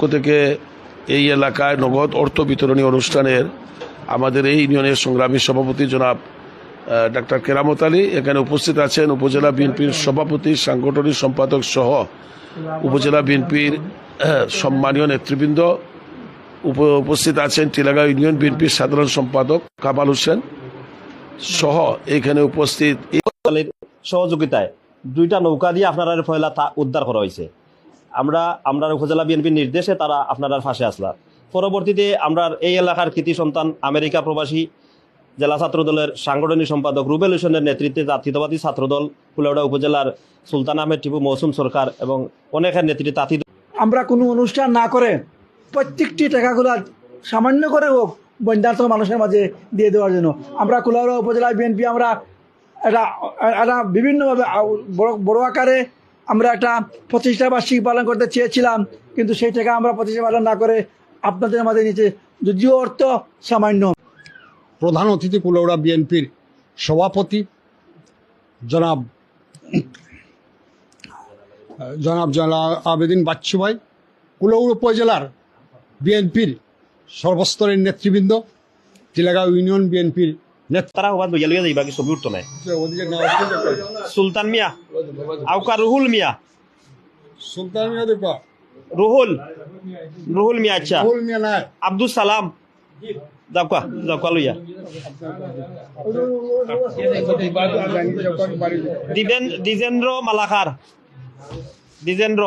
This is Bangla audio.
পক্ষ থেকে এই এলাকায় নগদ অর্থ বিতরণী অনুষ্ঠানের আমাদের এই ইউনিয়নের সংগ্রামী সভাপতি জনাব ডাক্তার কেরামত আলী, এখানে উপস্থিত আছেন উপজেলা বিএনপির সভাপতি, সাংগঠনিক সম্পাদক সহ উপজেলা বিএনপির সম্মানীয় নেতৃবৃন্দ। উপ- উপস্থিত আছেন টিলাগাঁও ইউনিয়ন বিএনপির সাধারণ সম্পাদক কামাল হোসেন সহ এখানে উপস্থিত। সহযোগিতায় দুইটা নৌকা দিয়ে আপনারা ফয়লা তা- উদ্ধার করা হয়েছে। আমরা আমরা উপজেলা বিএনপির নির্দেশে তারা আপনারা ফাঁসে আসলাম। পরবর্তীতে আমরা এই এলাকার কৃতি সন্তান আমেরিকা প্রবাসী জেলা ছাত্র দলের সাংগঠনিক সম্পাদক রুবেল হোসেনের নেতৃত্বে জাতীয়তাবাদী ছাত্রদল ফুলেওড়া উপজেলার সুলতান আহমেদ টিপু মৌসুম সরকার এবং অনেকের নেতৃত্বে তাঁতি আমরা কোনো অনুষ্ঠান না করে প্রত্যেকটি টাকাগুলো সামান্য করে হোক বন্যার্থ মানুষের মাঝে দিয়ে দেওয়ার জন্য। আমরা কুলাউড়া উপজেলা বিএনপি, আমরা এটা একটা বিভিন্নভাবে বড় বড় আকারে আমরা একটা প্রতিষ্ঠা বার্ষিকী পালন করতে চেয়েছিলাম, কিন্তু সেই টাকা আমরা প্রতিষ্ঠা পালন না করে আপনাদের মাঝে নিচে, যদিও অর্থ সামান্য। প্রধান অতিথি কুলৌড়া বিএনপির সভাপতি, জনাব জনাব জনা আবেদিন বাচ্চু ভাই কুলৌড় উপজেলার বিএনপির সর্বস্তরের নেতৃবৃন্দ টিলাগাঁও ইউনিয়ন বিএনপির নেতা তারা হবাদ বইয়া লইয়া যাইবা কি ছবি উঠতো নাই। সুলতান মিয়া আউকা রুহুল মিয়া? সুলতান মিয়া দেখবা। রুহুল রুহুল মিয়া আচ্ছা। রাহুল মিয়া নাই। আব্দুল সালাম। যাওকা যাওকা লইয়া। দিবেন দ্বিজেন্দ্র মালাকার দ্বিজেন্দ্র